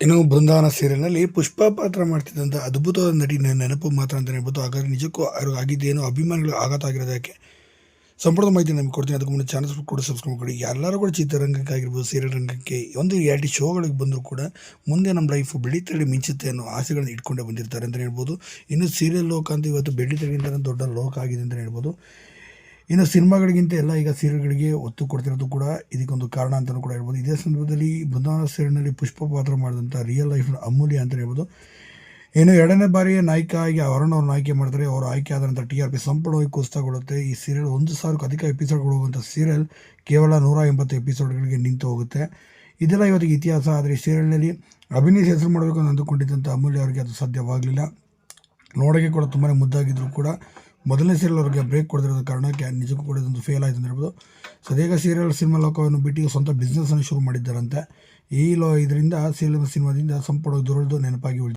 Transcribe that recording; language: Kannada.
ಇನ್ನು ಬೃಂದಾವನ ಸೀರಿಯಲ್ನಲ್ಲಿ ಪುಷ್ಪ ಪಾತ್ರ ಮಾಡ್ತಿದ್ದಂಥ ಅದ್ಭುತವಾದ ನಟಿ ನೆನಪು ಮಾತ್ರ ಅಂತ ಹೇಳ್ಬೋದು. ಹಾಗಾದರೆ ನಿಜಕ್ಕೂ ಅವ್ರಿಗೆ ಆಗಿದ್ದೇನು ಅಭಿಮಾನಿಗಳು ಆಘಾತ ಆಗಿರೋದಕ್ಕೆ ಸಂಪೂರ್ಣ ಮಾಹಿತಿ ನಮಗೆ ಕೊಡ್ತೀನಿ. ಅದಕ್ಕೆ ಮುಂದೆ ಚಾನಲ್ಸ್ ಕೂಡ ಸಬ್ಸ್ಕ್ರೈಬ್ ಮಾಡಿ. ಎಲ್ಲರೂ ಕೂಡ ಚಿತ್ರರಂಗಕ್ಕೆ ಆಗಿರ್ಬೋದು, ಸೀರಿಯಲ್ ರಂಗಕ್ಕೆ ಒಂದು ರಿಯಾಲಿಟಿ ಶೋಗಳಿಗೆ ಬಂದರೂ ಕೂಡ ಮುಂದೆ ನಮ್ಮ ಲೈಫ್ ಬೆಳೀತಲ್ಲಿ ಮಿಂಚುತ್ತೆ ಅನ್ನೋ ಆಸೆಗಳನ್ನ ಇಟ್ಕೊಂಡೇ ಬಂದಿರ್ತಾರೆ ಅಂತ ಹೇಳ್ಬೋದು. ಇನ್ನು ಸೀರಿಯಲ್ ಲೋಕ ಅಂತ ಇವತ್ತು ಬೆಳೀತಗಿಂತ ದೊಡ್ಡ ಲೋಕ ಆಗಿದೆ ಅಂತ ಹೇಳ್ಬೋದು. ಇನ್ನು ಸಿನಿಮಾಗಳಿಗಿಂತ ಎಲ್ಲ ಈಗ ಸೀರಿಯಲ್ಗಳಿಗೆ ಒತ್ತು ಕೊಡ್ತಿರೋದು ಕೂಡ ಇದಕ್ಕೊಂದು ಕಾರಣ ಅಂತಲೂ ಕೂಡ ಹೇಳ್ಬೋದು. ಇದೇ ಸಂದರ್ಭದಲ್ಲಿ ಬೃಂದಾವನ ಸೀರಿಯಲ್ನಲ್ಲಿ ಪುಷ್ಪ ಪಾತ್ರ ಮಾಡಿದಂಥ ರಿಯಲ್ ಲೈಫ್ನ ಅಮೂಲ್ಯ ಅಂತ ಹೇಳ್ಬೋದು. ಏನು ಎರಡನೇ ಬಾರಿಯ ನಾಯಕ ಆಗಿ ಅವರನ್ನು ಅವ್ರನ್ನ ಆಯ್ಕೆ ಮಾಡ್ತಾರೆ ಅವರು ಆಯ್ಕೆ ಆದಂಥ ಟಿ ಆರ್ ಪಿ ಸಂಪೂರ್ಣವಾಗಿ ಕುಸಿತಗೊಳ್ಳುತ್ತೆ. ಈ ಸೀರಿಯಲ್ ಒಂದು ಸಾವಿರಕ್ಕೂ ಅಧಿಕ ಎಪಿಸೋಡ್ಗಳು ಹೋಗುವಂಥ ಸೀರಿಯಲ್ ಕೇವಲ ನೂರ ಎಂಬತ್ತು ಎಪಿಸೋಡ್ಗಳಿಗೆ ನಿಂತು ಹೋಗುತ್ತೆ. ಇದೆಲ್ಲ ಇವತ್ತಿಗೆ ಇತಿಹಾಸ. ಆದರೆ ಈ ಸೀರಿಯಲ್ನಲ್ಲಿ ಅಭಿನಯಿಸಿ ಹೆಸರು ಮಾಡಬೇಕು ಅಂತ ಅಂದುಕೊಂಡಿದ್ದಂಥ ಅಮೂಲ್ಯ ಅವರಿಗೆ ಅದು ಸಾಧ್ಯವಾಗಲಿಲ್ಲ. ನೋಡೋಕ್ಕೆ ಕೂಡ ತುಂಬಾ ಮುದ್ದಾಗಿದ್ದರೂ ಕೂಡ. ಮೊದಲನೇ ಸೀರಿಯಲ್ ಅವ್ರಿಗೆ ಬ್ರೇಕ್ ಕೊಡದಿರೋದ ಕಾರಣಕ್ಕೆ ನಿಜಕ್ಕೂ ಕೂಡ ಇದೊಂದು ಫೇಲ್ ಆಯಿತು ಅಂತ ಹೇಳ್ಬೋದು. ಸದ್ಯಗ ಸೀರಿಯಲ್ ಸಿನಿಮಾ ಲೋಕವನ್ನು ಬಿಟ್ಟು ಸ್ವಂತ ಬಿಸ್ನೆಸ್ಸನ್ನು ಶುರು ಮಾಡಿದ್ದಾರಂತೆ. ಈ ಲೋ ಇದರಿಂದ ಸೀರಿಯಲ್ ಸಿನಿಮಾದಿಂದ ಸಂಪೂರ್ಣ ದುರಳ್ದು ನೆನಪಾಗಿ ಉಳಿದಿದೆ.